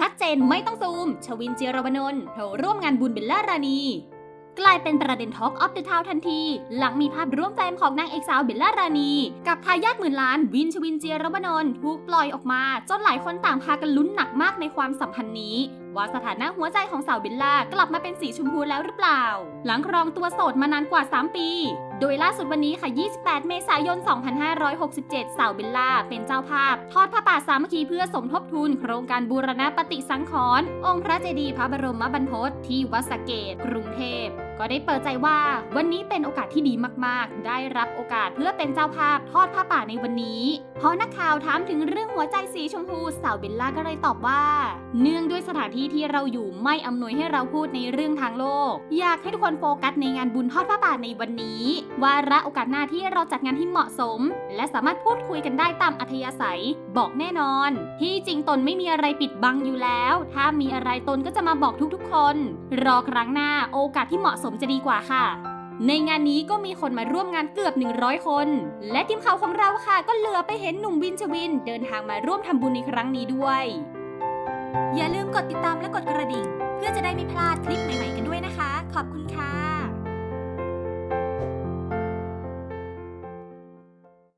ชัดเจนไม่ต้องซูม ชวินเจยรวนนท์โผล่ร่วมงานบุญเบลล่ารานี กลายเป็นประเด็นท็อ l k อฟเดอะทาวทันที หลังมีภาพร่วมแฟมของนางเอกสาวเบลล่ารานี กับทายาทหมื่นล้านวินชวินเจียรวนนท์ถูกปล่อยออกมา จนหลายคนต่างพากันลุ้นหนักมากในความสัมพันธ์นี้ ว่าสถานะหัวใจของสาวเบลล่ากลับมาเป็นสีชมพูแล้วหรือเปล่า หลังครองตัวโสดมานานกว่า 3 ปี โดยล่าสุดวันนี้ค่ะ 28 เมษายน 2567 สาวเบลล่า เป็นเจ้าภาพ ทอดผ้าป่าสามัคคีเพื่อสมทบทุน โครงการบูรณปฏิสังขรณ์องค์พระเจดีย์พระบรมบรรพตที่วัดสเกตกรุงเทพ ก็ได้เปิดใจว่าวันนี้เป็นโอกาสที่ดีมากๆ ได้รับโอกาสเพื่อเป็นเจ้าภาพทอดผ้าป่าในวันนี้เพราะนักข่าวถามถึงเรื่องหัวใจสีชมพูสาวเบลล่าก็เลยตอบว่า เนื่องด้วยสถานที่ที่เราอยู่ไม่อำนวยให้เราพูดในเรื่องทางโลก อยากให้ทุกคนโฟกัสในงานบุญทอดผ้าป่าในวันนี้วาระโอกาสหน้าที่เราจัดงานที่เหมาะสม และสามารถพูดคุยกันได้ตามอัธยาศัย บอกแน่นอน ที่จริงตนไม่มีอะไรปิดบังอยู่แล้ว ถ้ามีอะไรตนก็จะมาบอกทุกๆ คน รอครั้งหน้าโอกาสที่เหมาะสมจะดีกว่าค่ะ ในงานนี้ก็มีคนมาร่วมงานเกือบ 100 คน และทีมข่าวของเราค่ะ ก็เหลือไปเห็นหนุ่มวินชวิน เดินทางมาร่วมทำบุญในครั้งนี้ด้วย อย่าลืมกดติดตามและกดกระดิ่ง เพื่อจะได้ไม่พลาดคลิปใหม่ๆกันด้วยนะคะ ขอบคุณค่ะ